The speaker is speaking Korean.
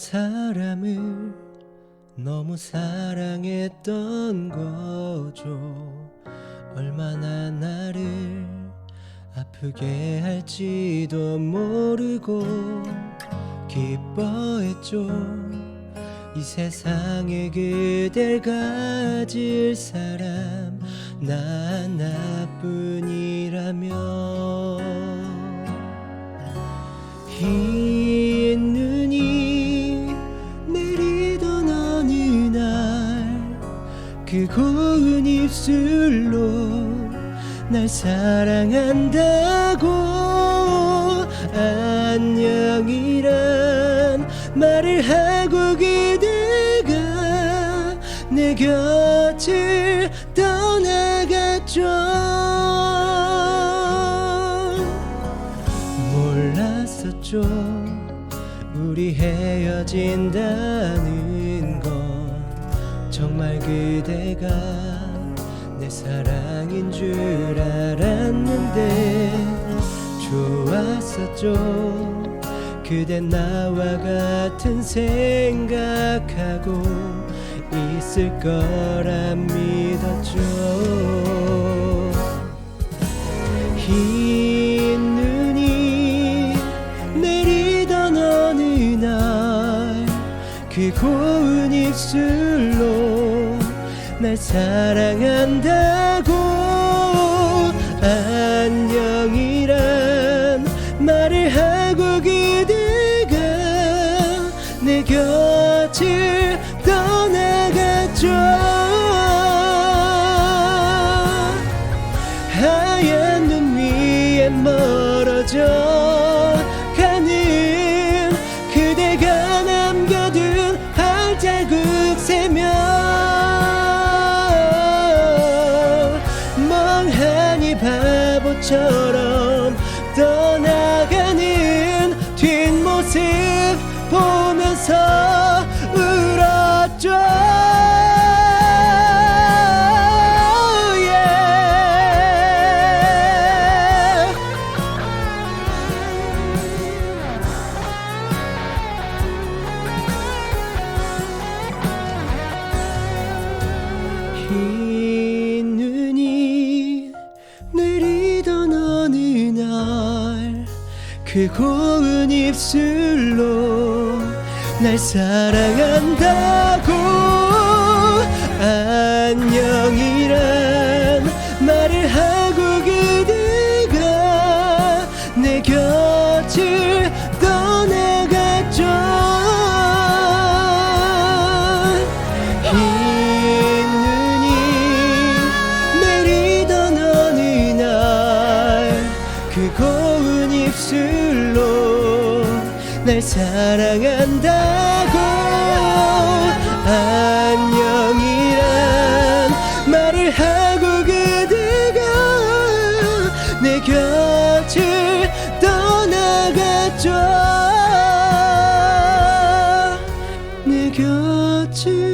한 사람을 너무 사랑했던 거죠. 얼마나 나를 아프게 할지도 모르고 기뻐했죠. 이 세상에 그댈 가질 사람 나 하나뿐이라면 그 고운 입술로 날 사랑한다고 안녕이란 말을 하고 그대가 내 곁을 떠나갔죠. 몰랐었죠. 우리 헤어진다는 건 정말 그대가 내 사랑인 줄 알았는데 좋았었죠. 그댄 나와 같은 생각하고 있을 거라 믿었죠. 흰 눈이 내리던 어느 날 그 고운 입술로 날 사랑한다고 안녕이란 말을 하고 그대가 내 곁을 떠나갔죠. 하얀 눈 위에 멀어져 바보처럼 떠나가는 뒷모습 보면서 울었죠 yeah. 흰 그 고운 입술로 날 사랑한다고 안녕이 줄로 날 사랑한다고 안녕이란 말을 하고 그대가 내 곁을 떠나갔죠. 내 곁을